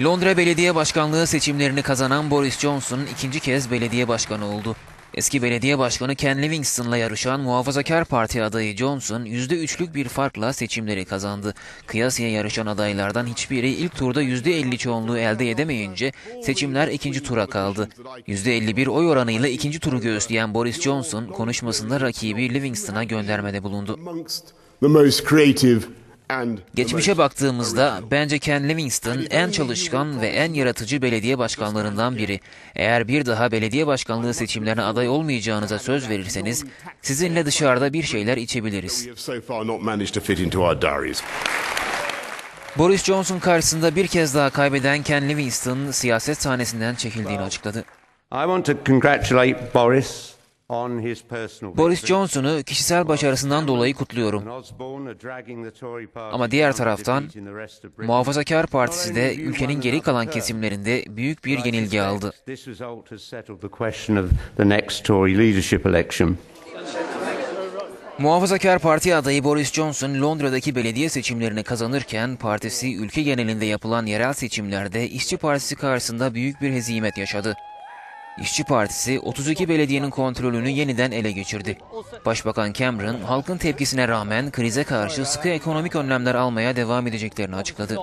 Londra Belediye Başkanlığı seçimlerini kazanan Boris Johnson ikinci kez belediye başkanı oldu. Eski belediye başkanı Ken Livingstone'la yarışan Muhafazakar Parti adayı Johnson %3'lük bir farkla seçimleri kazandı. Kıyasıya yarışan adaylardan hiçbiri ilk turda %50 çoğunluğu elde edemeyince seçimler ikinci tura kaldı. %51 oy oranıyla ikinci turu göğüsleyen Boris Johnson konuşmasında rakibi Livingstone'a göndermede bulundu. Geçmişe baktığımızda bence Ken Livingstone en çalışkan ve en yaratıcı belediye başkanlarından biri. Eğer bir daha belediye başkanlığı seçimlerine aday olmayacağınıza söz verirseniz sizinle dışarıda bir şeyler içebiliriz. Boris Johnson karşısında bir kez daha kaybeden Ken Livingstone siyaset sahnesinden çekildiğini açıkladı. I want to congratulate Boris Boris. Johnson'u kişisel başarısından dolayı kutluyorum. Ama diğer taraftan. Muhafazakar Partisi de ülkenin geri kalan kesimlerinde büyük bir yenilgi aldı. Muhafazakar Parti adayı Boris Johnson Londra'daki belediye seçimlerini kazanırken partisi ülke genelinde yapılan yerel seçimlerde İşçi Partisi karşısında büyük bir hezimet yaşadı. İşçi Partisi 32 belediyenin kontrolünü yeniden ele geçirdi. Başbakan Cameron halkın tepkisine rağmen krize karşı sıkı ekonomik önlemler almaya devam edeceklerini açıkladı.